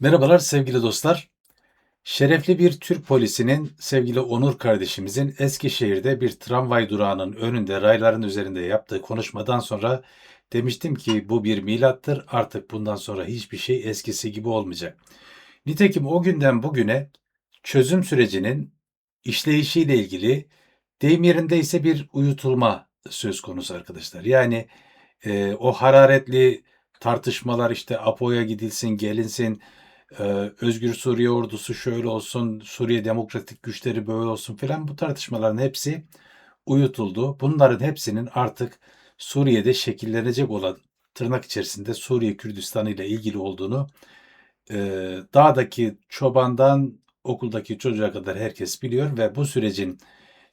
Merhabalar sevgili dostlar. Şerefli bir Türk polisinin sevgili Onur kardeşimizin Eskişehir'de bir tramvay durağının önünde rayların üzerinde yaptığı konuşmadan sonra demiştim ki bu bir milattır artık bundan sonra hiçbir şey eskisi gibi olmayacak. Nitekim o günden bugüne çözüm sürecinin işleyişiyle ilgili deyim yerinde ise bir uyutulma söz konusu arkadaşlar. Yani e, o hararetli tartışmalar işte APO'ya gidilsin, gelinsin, e, Özgür Suriye ordusu şöyle olsun, Suriye demokratik güçleri böyle olsun filan bu tartışmaların hepsi uyutuldu. Bunların hepsinin artık Suriye'de şekillenecek olan tırnak içerisinde Suriye Kürdistanı ile ilgili olduğunu e, dağdaki çobandan okuldaki çocuğa kadar herkes biliyor ve bu sürecin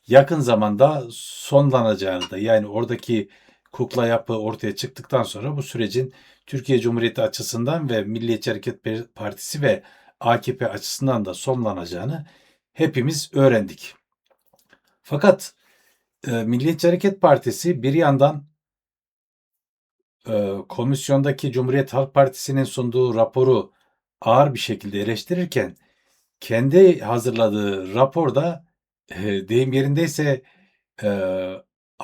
yakın zamanda sonlanacağını da yani oradaki kukla yapı ortaya çıktıktan sonra bu sürecin Türkiye Cumhuriyeti açısından ve Milliyetçi Hareket Partisi ve AKP açısından da sonlanacağını hepimiz öğrendik. Fakat e, Milliyetçi Hareket Partisi bir yandan e, komisyondaki Cumhuriyet Halk Partisi'nin sunduğu raporu ağır bir şekilde eleştirirken kendi hazırladığı raporda e, deyim yerindeyse e,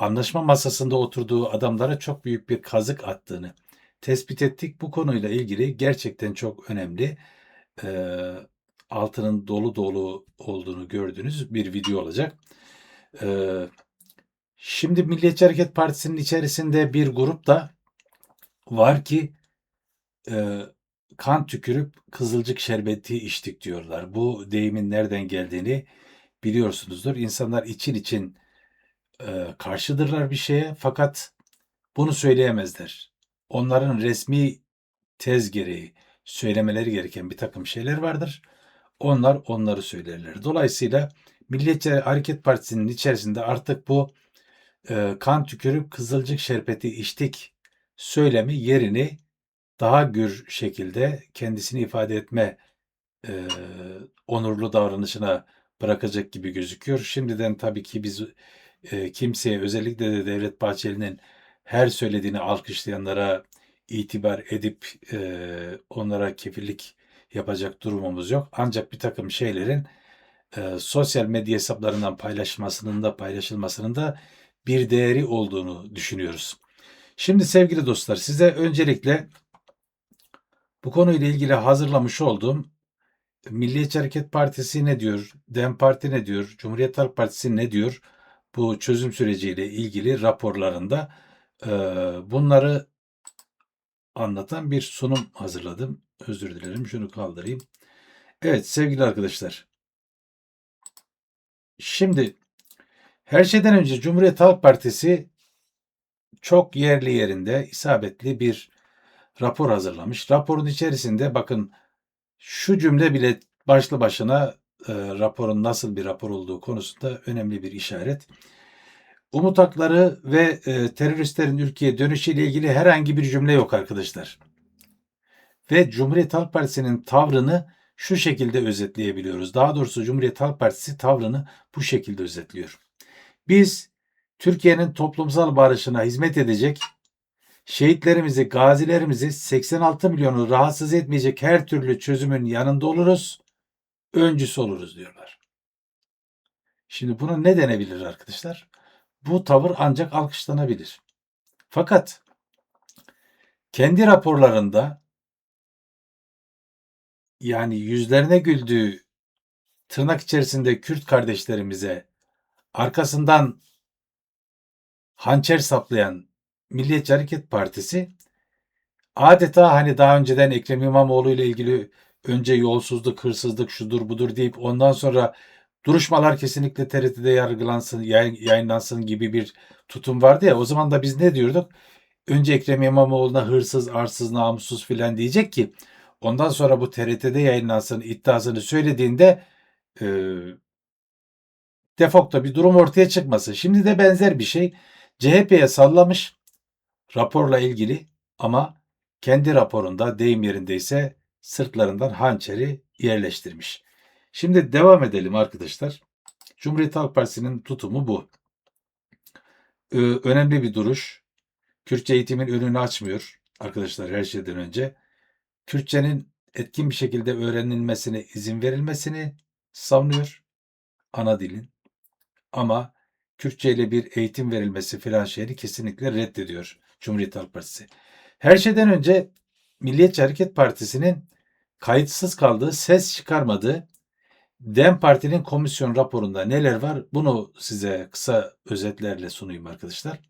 anlaşma masasında oturduğu adamlara çok büyük bir kazık attığını tespit ettik. Bu konuyla ilgili gerçekten çok önemli e, altının dolu dolu olduğunu gördüğünüz bir video olacak. E, şimdi Milliyetçi Hareket Partisi'nin içerisinde bir grup da var ki e, kan tükürüp kızılcık şerbeti içtik diyorlar. Bu deyimin nereden geldiğini biliyorsunuzdur. İnsanlar için için e, karşıdırlar bir şeye fakat bunu söyleyemezler. Onların resmi tez gereği söylemeleri gereken bir takım şeyler vardır. Onlar onları söylerler. Dolayısıyla Milliyetçi Hareket Partisi'nin içerisinde artık bu e, kan tükürüp kızılcık şerbeti içtik söylemi yerini daha gür şekilde kendisini ifade etme e, onurlu davranışına bırakacak gibi gözüküyor. Şimdiden tabii ki biz e, kimseye özellikle de Devlet Bahçeli'nin her söylediğini alkışlayanlara itibar edip e, onlara kefillik yapacak durumumuz yok. Ancak bir takım şeylerin e, sosyal medya hesaplarından paylaşmasının da paylaşılmasının da bir değeri olduğunu düşünüyoruz. Şimdi sevgili dostlar size öncelikle bu konuyla ilgili hazırlamış olduğum Milliyetçi Hareket Partisi ne diyor, DEM Parti ne diyor, Cumhuriyet Halk Partisi ne diyor bu çözüm süreciyle ilgili raporlarında e, bunları anlatan bir sunum hazırladım. Özür dilerim şunu kaldırayım. Evet sevgili arkadaşlar. Şimdi her şeyden önce Cumhuriyet Halk Partisi çok yerli yerinde isabetli bir rapor hazırlamış. Raporun içerisinde bakın şu cümle bile başlı başına e, raporun nasıl bir rapor olduğu konusunda önemli bir işaret. Umut hakları ve e, teröristlerin ülkeye dönüşüyle ilgili herhangi bir cümle yok arkadaşlar. Ve Cumhuriyet Halk Partisi'nin tavrını şu şekilde özetleyebiliyoruz. Daha doğrusu Cumhuriyet Halk Partisi tavrını bu şekilde özetliyor. Biz Türkiye'nin toplumsal barışına hizmet edecek, şehitlerimizi, gazilerimizi 86 milyonu rahatsız etmeyecek her türlü çözümün yanında oluruz, öncüsü oluruz diyorlar. Şimdi buna ne denebilir arkadaşlar? Bu tavır ancak alkışlanabilir. Fakat kendi raporlarında yani yüzlerine güldüğü tırnak içerisinde Kürt kardeşlerimize arkasından hançer saplayan Milliyetçi Hareket Partisi adeta hani daha önceden Ekrem İmamoğlu ile ilgili önce yolsuzluk, hırsızlık, şudur budur deyip ondan sonra duruşmalar kesinlikle TRT'de yargılansın, yayınlansın gibi bir tutum vardı ya. O zaman da biz ne diyorduk? Önce Ekrem İmamoğlu'na hırsız, arsız, namussuz filan diyecek ki ondan sonra bu TRT'de yayınlansın iddiasını söylediğinde e, defokta bir durum ortaya çıkmasın. Şimdi de benzer bir şey CHP'ye sallamış raporla ilgili ama kendi raporunda deyim yerindeyse sırtlarından hançeri yerleştirmiş. Şimdi devam edelim arkadaşlar. Cumhuriyet Halk Partisi'nin tutumu bu. Ee, önemli bir duruş. Kürtçe eğitimin önünü açmıyor arkadaşlar her şeyden önce. Kürtçenin etkin bir şekilde öğrenilmesine izin verilmesini savunuyor ana dilin. Ama Kürtçe ile bir eğitim verilmesi filan şeyini kesinlikle reddediyor Cumhuriyet Halk Partisi. Her şeyden önce Milliyetçi Hareket Partisi'nin kayıtsız kaldığı, ses çıkarmadığı DEM Parti'nin komisyon raporunda neler var bunu size kısa özetlerle sunayım arkadaşlar.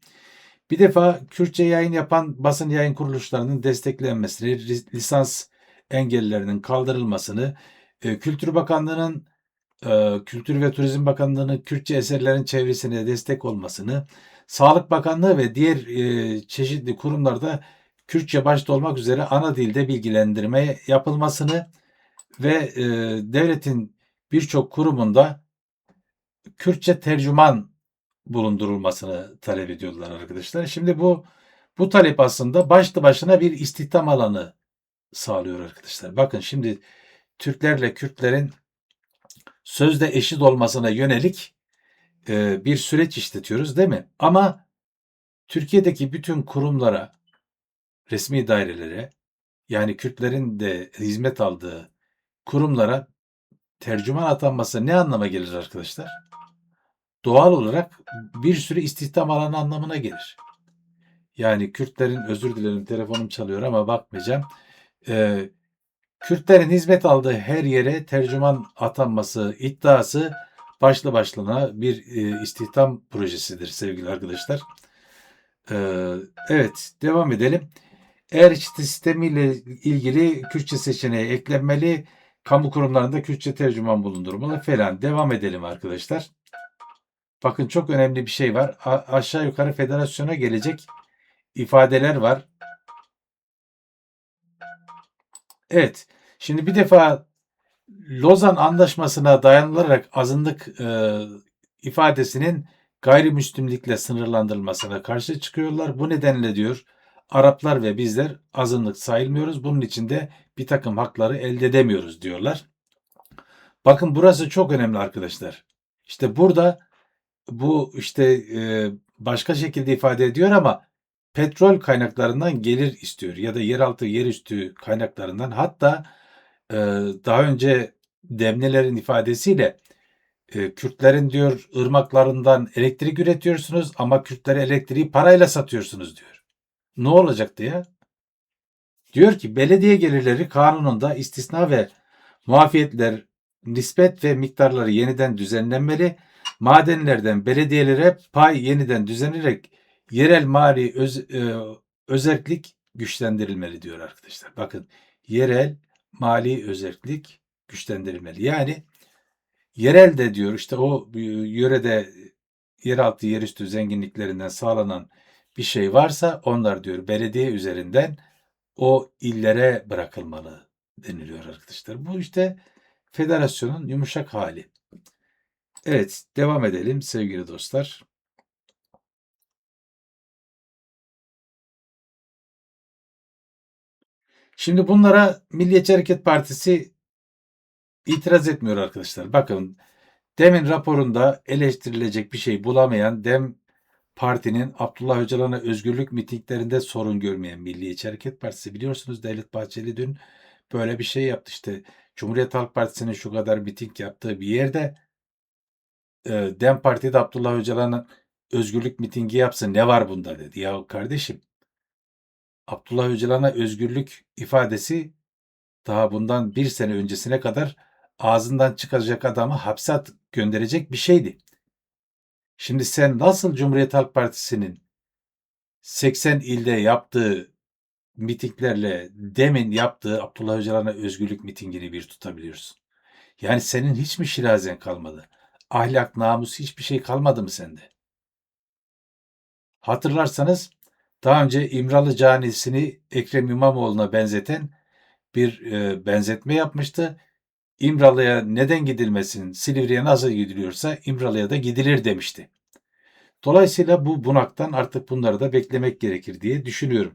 Bir defa Kürtçe yayın yapan basın yayın kuruluşlarının desteklenmesini, lisans engellerinin kaldırılmasını, e, Kültür Bakanlığı'nın e, Kültür ve Turizm Bakanlığı'nın Kürtçe eserlerin çevresine destek olmasını, Sağlık Bakanlığı ve diğer e, çeşitli kurumlarda Kürtçe başta olmak üzere ana dilde bilgilendirme yapılmasını ve e, devletin birçok kurumunda Kürtçe tercüman bulundurulmasını talep ediyorlar arkadaşlar. Şimdi bu bu talep aslında başlı başına bir istihdam alanı sağlıyor arkadaşlar. Bakın şimdi Türklerle Kürtlerin sözde eşit olmasına yönelik e, bir süreç işletiyoruz değil mi? Ama Türkiye'deki bütün kurumlara, resmi dairelere yani Kürtlerin de hizmet aldığı kurumlara tercüman atanması ne anlama gelir arkadaşlar? Doğal olarak bir sürü istihdam alanı anlamına gelir. Yani Kürtlerin özür dilerim telefonum çalıyor ama bakmayacağım. Ee, Kürtlerin hizmet aldığı her yere tercüman atanması iddiası başlı başlına bir e, istihdam projesidir sevgili arkadaşlar. Ee, evet devam edelim. Eğer sistemiyle ilgili Kürtçe seçeneği eklenmeli, kamu kurumlarında Kürtçe tercüman bulundurmalı falan. Devam edelim arkadaşlar. Bakın çok önemli bir şey var. A- aşağı yukarı federasyona gelecek ifadeler var. Evet. Şimdi bir defa Lozan Anlaşması'na dayanılarak azınlık e, ifadesinin gayrimüslimlikle sınırlandırılmasına karşı çıkıyorlar. Bu nedenle diyor Araplar ve bizler azınlık sayılmıyoruz. Bunun için de bir takım hakları elde edemiyoruz diyorlar. Bakın burası çok önemli arkadaşlar. İşte burada bu işte e, başka şekilde ifade ediyor ama petrol kaynaklarından gelir istiyor ya da yeraltı yerüstü kaynaklarından hatta e, daha önce demnelerin ifadesiyle e, Kürtlerin diyor ırmaklarından elektrik üretiyorsunuz ama Kürtlere elektriği parayla satıyorsunuz diyor. Ne olacaktı ya? Diyor ki belediye gelirleri kanununda istisna ve muafiyetler nispet ve miktarları yeniden düzenlenmeli. Madenlerden belediyelere pay yeniden düzenlenerek yerel mali öz, e, özellik güçlendirilmeli diyor arkadaşlar. Bakın yerel mali özellik güçlendirilmeli. Yani yerel de diyor işte o yörede yeraltı yerüstü zenginliklerinden sağlanan bir şey varsa onlar diyor belediye üzerinden o illere bırakılmalı deniliyor arkadaşlar. Bu işte federasyonun yumuşak hali. Evet devam edelim sevgili dostlar. Şimdi bunlara Milliyetçi Hareket Partisi itiraz etmiyor arkadaşlar. Bakın demin raporunda eleştirilecek bir şey bulamayan Dem Parti'nin Abdullah Öcalan'a özgürlük mitinglerinde sorun görmeyen Milliyetçi Hareket Partisi biliyorsunuz Devlet Bahçeli dün böyle bir şey yaptı işte Cumhuriyet Halk Partisi'nin şu kadar miting yaptığı bir yerde e, Dem Parti'de Abdullah Öcalan'ın özgürlük mitingi yapsın ne var bunda dedi. Ya kardeşim Abdullah Öcalan'a özgürlük ifadesi daha bundan bir sene öncesine kadar ağzından çıkacak adamı hapse gönderecek bir şeydi. Şimdi sen nasıl Cumhuriyet Halk Partisi'nin 80 ilde yaptığı mitinglerle demin yaptığı Abdullah Öcalan'a özgürlük mitingini bir tutabiliyorsun? Yani senin hiç mi şirazen kalmadı? Ahlak, namus hiçbir şey kalmadı mı sende? Hatırlarsanız daha önce İmralı Canisi'ni Ekrem İmamoğlu'na benzeten bir e, benzetme yapmıştı. İmralı'ya neden gidilmesin, Silivri'ye nasıl gidiliyorsa İmralı'ya da gidilir demişti. Dolayısıyla bu bunaktan artık bunları da beklemek gerekir diye düşünüyorum.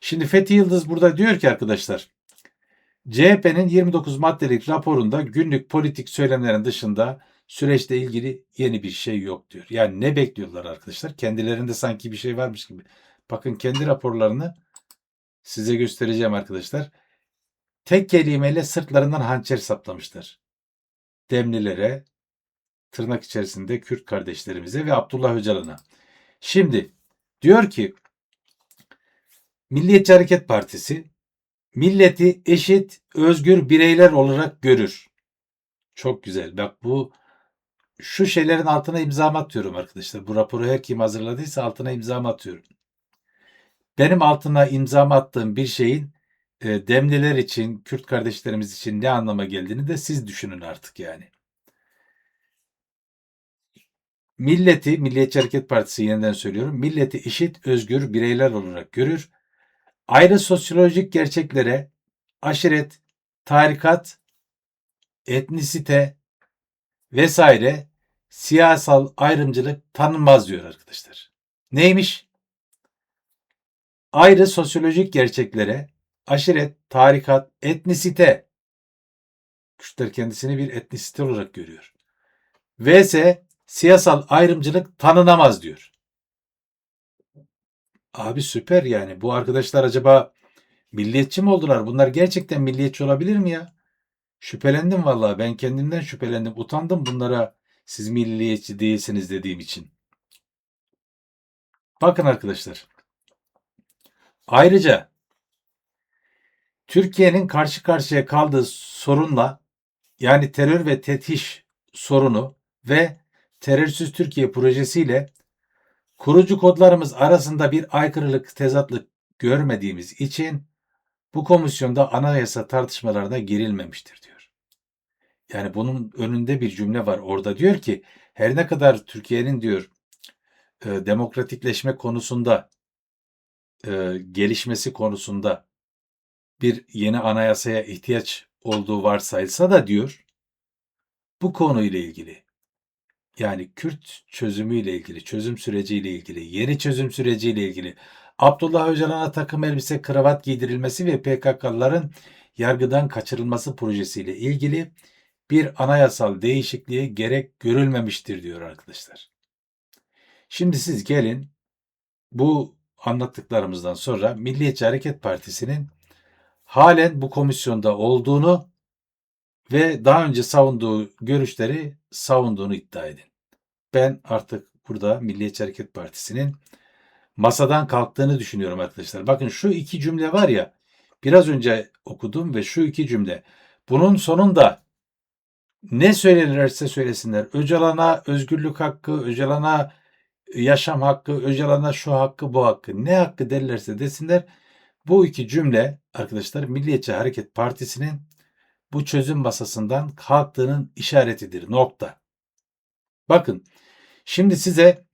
Şimdi Fethi Yıldız burada diyor ki arkadaşlar, CHP'nin 29 maddelik raporunda günlük politik söylemlerin dışında süreçle ilgili yeni bir şey yok diyor. Yani ne bekliyorlar arkadaşlar? Kendilerinde sanki bir şey varmış gibi. Bakın kendi raporlarını size göstereceğim arkadaşlar. Tek kelimeyle sırtlarından hançer saplamışlar. Demlilere, tırnak içerisinde Kürt kardeşlerimize ve Abdullah Öcalan'a. Şimdi diyor ki Milliyetçi Hareket Partisi milleti eşit, özgür bireyler olarak görür. Çok güzel. Bak bu şu şeylerin altına imza atıyorum arkadaşlar. Bu raporu her kim hazırladıysa altına imza atıyorum. Benim altına imza attığım bir şeyin e, Demliler için, Kürt kardeşlerimiz için ne anlama geldiğini de siz düşünün artık yani. Milleti, Milliyetçi Hareket Partisi yeniden söylüyorum, milleti eşit, özgür bireyler olarak görür. Ayrı sosyolojik gerçeklere aşiret, tarikat, etnisite vesaire siyasal ayrımcılık tanınmaz diyor arkadaşlar. Neymiş? Ayrı sosyolojik gerçeklere aşiret, tarikat, etnisite Kürtler kendisini bir etnisite olarak görüyor. vs siyasal ayrımcılık tanınamaz diyor. Abi süper yani. Bu arkadaşlar acaba milliyetçi mi oldular? Bunlar gerçekten milliyetçi olabilir mi ya? Şüphelendim vallahi. Ben kendimden şüphelendim. Utandım bunlara siz milliyetçi değilsiniz dediğim için. Bakın arkadaşlar. Ayrıca Türkiye'nin karşı karşıya kaldığı sorunla yani terör ve tetiş sorunu ve terörsüz Türkiye projesiyle kurucu kodlarımız arasında bir aykırılık, tezatlık görmediğimiz için bu komisyonda anayasa tartışmalarına girilmemiştir diyor. Yani bunun önünde bir cümle var. Orada diyor ki her ne kadar Türkiye'nin diyor e, demokratikleşme konusunda e, gelişmesi konusunda bir yeni anayasaya ihtiyaç olduğu varsayılsa da diyor bu konuyla ilgili yani Kürt çözümüyle ilgili, çözüm süreciyle ilgili, yeni çözüm süreciyle ilgili Abdullah Öcalan'a takım elbise kravat giydirilmesi ve PKK'ların yargıdan kaçırılması projesiyle ilgili bir anayasal değişikliğe gerek görülmemiştir diyor arkadaşlar. Şimdi siz gelin bu anlattıklarımızdan sonra Milliyetçi Hareket Partisi'nin halen bu komisyonda olduğunu ve daha önce savunduğu görüşleri savunduğunu iddia edin. Ben artık burada Milliyetçi Hareket Partisi'nin masadan kalktığını düşünüyorum arkadaşlar. Bakın şu iki cümle var ya biraz önce okudum ve şu iki cümle. Bunun sonunda ne söylenirse söylesinler. Öcalan'a özgürlük hakkı, Öcalan'a yaşam hakkı, Öcalan'a şu hakkı, bu hakkı. Ne hakkı derlerse desinler. Bu iki cümle arkadaşlar Milliyetçi Hareket Partisi'nin bu çözüm masasından kalktığının işaretidir. Nokta. Bakın şimdi size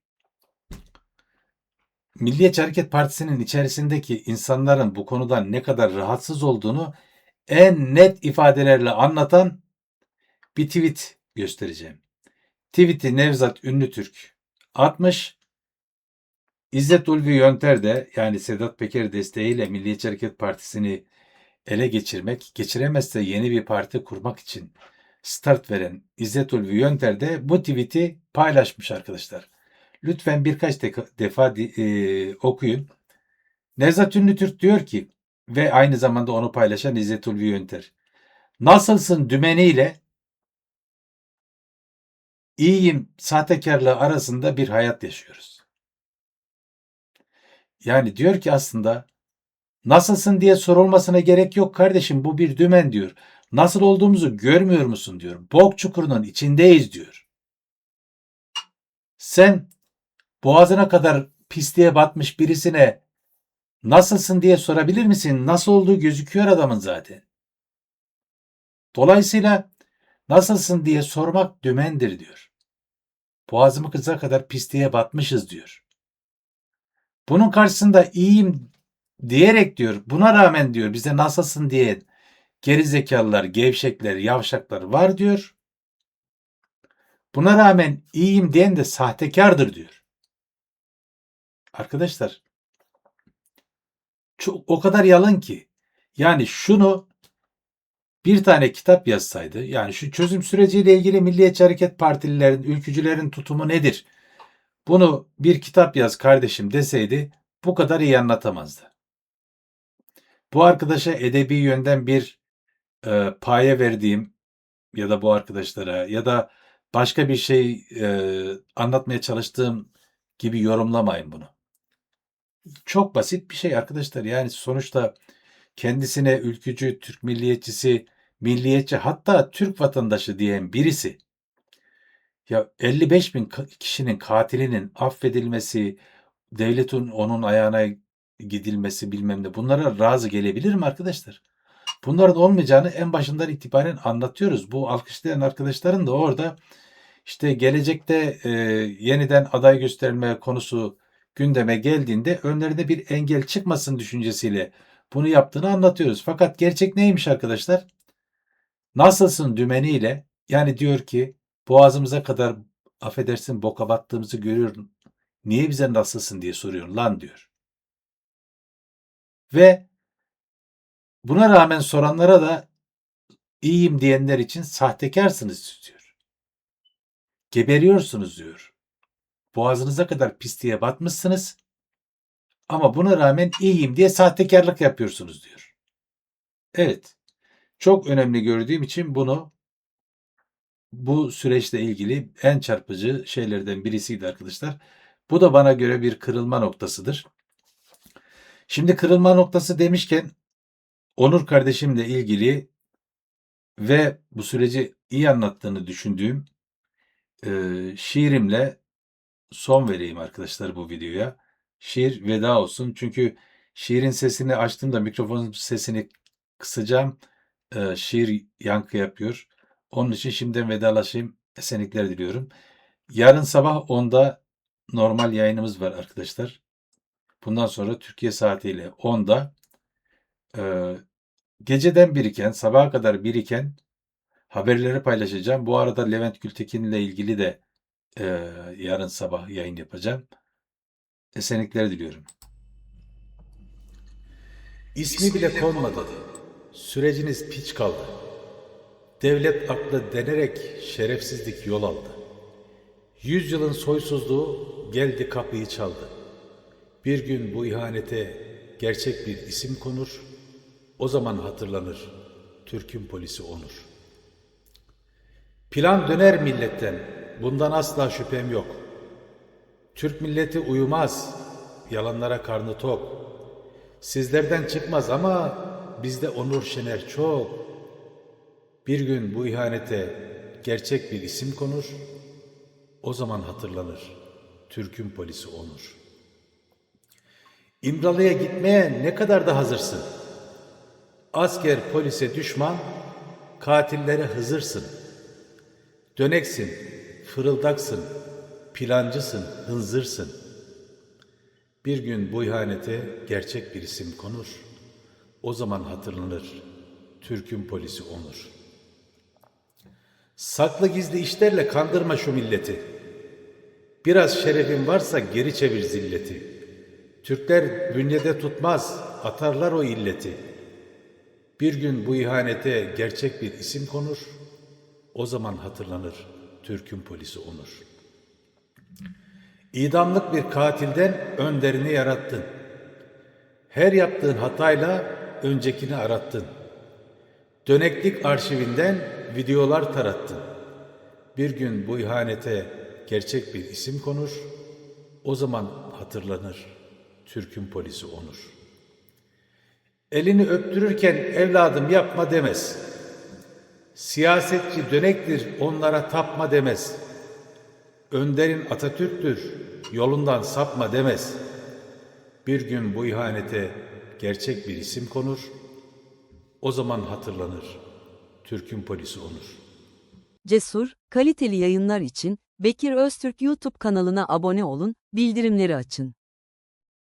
Milliyetçi Hareket Partisi'nin içerisindeki insanların bu konudan ne kadar rahatsız olduğunu en net ifadelerle anlatan bir tweet göstereceğim. Tweet'i Nevzat Ünlütürk atmış. İzzet Ulvi Yönter de yani Sedat Peker desteğiyle Milliyetçi Hareket Partisi'ni ele geçirmek, geçiremezse yeni bir parti kurmak için start veren İzzet Ulvi Yönter de bu tweet'i paylaşmış arkadaşlar. Lütfen birkaç defa e, okuyun. Nevzat Ünlütürk diyor ki ve aynı zamanda onu paylaşan İzzet Ulvi Yönter. Nasılsın dümeniyle iyiyim sahtekarlığı arasında bir hayat yaşıyoruz. Yani diyor ki aslında nasılsın diye sorulmasına gerek yok kardeşim bu bir dümen diyor. Nasıl olduğumuzu görmüyor musun diyor. Bok çukurunun içindeyiz diyor. Sen boğazına kadar pisliğe batmış birisine nasılsın diye sorabilir misin? Nasıl olduğu gözüküyor adamın zaten. Dolayısıyla nasılsın diye sormak dümendir diyor. Boğazımı kıza kadar pisliğe batmışız diyor. Bunun karşısında iyiyim diyerek diyor. Buna rağmen diyor bize nasılsın diye gerizekalılar, gevşekler, yavşaklar var diyor. Buna rağmen iyiyim diyen de sahtekardır diyor. Arkadaşlar çok, o kadar yalın ki yani şunu bir tane kitap yazsaydı yani şu çözüm süreciyle ilgili Milliyetçi Hareket Partililerin, ülkücülerin tutumu nedir? Bunu bir kitap yaz kardeşim deseydi bu kadar iyi anlatamazdı. Bu arkadaşa edebi yönden bir e, paye verdiğim ya da bu arkadaşlara ya da başka bir şey e, anlatmaya çalıştığım gibi yorumlamayın bunu. Çok basit bir şey arkadaşlar. Yani sonuçta kendisine ülkücü, Türk milliyetçisi, milliyetçi hatta Türk vatandaşı diyen birisi ya 55 bin kişinin katilinin affedilmesi, devletin onun ayağına gidilmesi bilmem ne bunlara razı gelebilir mi arkadaşlar? Bunların olmayacağını en başından itibaren anlatıyoruz. Bu alkışlayan arkadaşların da orada işte gelecekte e, yeniden aday gösterilme konusu gündeme geldiğinde önlerine bir engel çıkmasın düşüncesiyle bunu yaptığını anlatıyoruz. Fakat gerçek neymiş arkadaşlar? Nasılsın dümeniyle yani diyor ki boğazımıza kadar affedersin boka battığımızı görüyorum. Niye bize nasılsın diye soruyor lan diyor. Ve buna rağmen soranlara da iyiyim diyenler için sahtekarsınız diyor. Geberiyorsunuz diyor. Boğazınıza kadar pisliğe batmışsınız ama buna rağmen iyiyim diye sahtekarlık yapıyorsunuz diyor. Evet. Çok önemli gördüğüm için bunu bu süreçle ilgili en çarpıcı şeylerden birisiydi arkadaşlar. Bu da bana göre bir kırılma noktasıdır. Şimdi kırılma noktası demişken Onur kardeşimle ilgili ve bu süreci iyi anlattığını düşündüğüm e, şiirimle son vereyim arkadaşlar bu videoya. Şiir veda olsun. Çünkü şiirin sesini açtığımda mikrofonun sesini kısacağım. E, şiir yankı yapıyor. Onun için şimdiden vedalaşayım. Esenlikler diliyorum. Yarın sabah 10'da normal yayınımız var arkadaşlar. Bundan sonra Türkiye saatiyle 10'da e, geceden biriken, sabaha kadar biriken haberleri paylaşacağım. Bu arada Levent Gültekin ile ilgili de e, yarın sabah yayın yapacağım. Esenlikler diliyorum. İsmi bile konmadı. Süreciniz piç kaldı. Devlet aklı denerek şerefsizlik yol aldı. Yüzyılın soysuzluğu geldi kapıyı çaldı. Bir gün bu ihanete gerçek bir isim konur, o zaman hatırlanır Türk'ün polisi onur. Plan döner milletten, bundan asla şüphem yok. Türk milleti uyumaz, yalanlara karnı tok. Sizlerden çıkmaz ama bizde Onur Şener çok. Bir gün bu ihanete gerçek bir isim konur, o zaman hatırlanır Türk'ün polisi Onur. İmralı'ya gitmeye ne kadar da hazırsın? Asker polise düşman, katillere hızırsın. Döneksin, fırıldaksın, plancısın, hınzırsın. Bir gün bu ihanete gerçek bir isim konur. O zaman hatırlanır Türk'ün polisi Onur. Saklı gizli işlerle kandırma şu milleti. Biraz şerefin varsa geri çevir zilleti. Türkler bünyede tutmaz, atarlar o illeti. Bir gün bu ihanete gerçek bir isim konur, o zaman hatırlanır Türk'ün polisi Onur. İdamlık bir katilden önderini yarattın. Her yaptığın hatayla öncekini arattın. Döneklik arşivinden videolar tarattın. Bir gün bu ihanete gerçek bir isim konur, o zaman hatırlanır Türk'ün polisi Onur. Elini öptürürken evladım yapma demez. Siyasetçi dönektir onlara tapma demez. Önderin Atatürk'tür yolundan sapma demez. Bir gün bu ihanete gerçek bir isim konur, o zaman hatırlanır Türk'ün polisi Onur. Cesur, kaliteli yayınlar için Bekir Öztürk YouTube kanalına abone olun, bildirimleri açın.